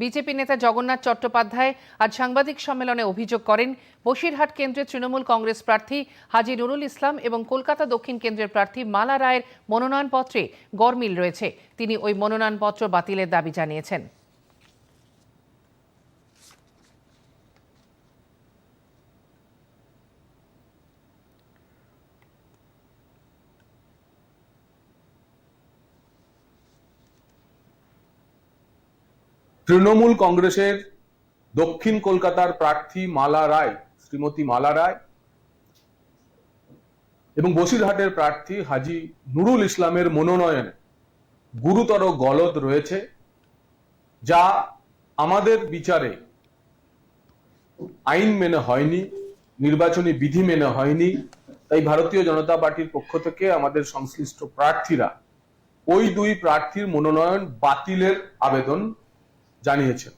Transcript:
BJP নেতা জগন্নাথ চট্টোপাধ্যায় আজ সাংবাদিক সম্মেলনে অভিযোগ করেন, বসিরহাট কেন্দ্রের তৃণমূল কংগ্রেস প্রার্থী হাজি নুরুল ইসলাম এবং কলকাতা দক্ষিণ কেন্দ্রের প্রার্থী মালা রায়ের মনোনয়নপত্রে গরমিল রয়েছে। তিনি ওই মনোনয়নপত্র বাতিলের দাবি জানিয়েছেন। তৃণমূল কংগ্রেসের দক্ষিণ কলকাতার প্রার্থী মালা রায়, শ্রীমতী মালা রায় এবং বসিরহাটের প্রার্থী হাজি নুরুল ইসলামের মনোনয়নে গুরুতর গলদ রয়েছে, যা আমাদের বিচারে আইন মেনে হয়নি, নির্বাচনী বিধি মেনে হয়নি, তাই ভারতীয় জনতা পার্টির পক্ষ থেকে আমাদের সংশ্লিষ্ট প্রার্থীরা ওই দুই প্রার্থীর মনোনয়ন বাতিলের আবেদন জানিয়েছেন।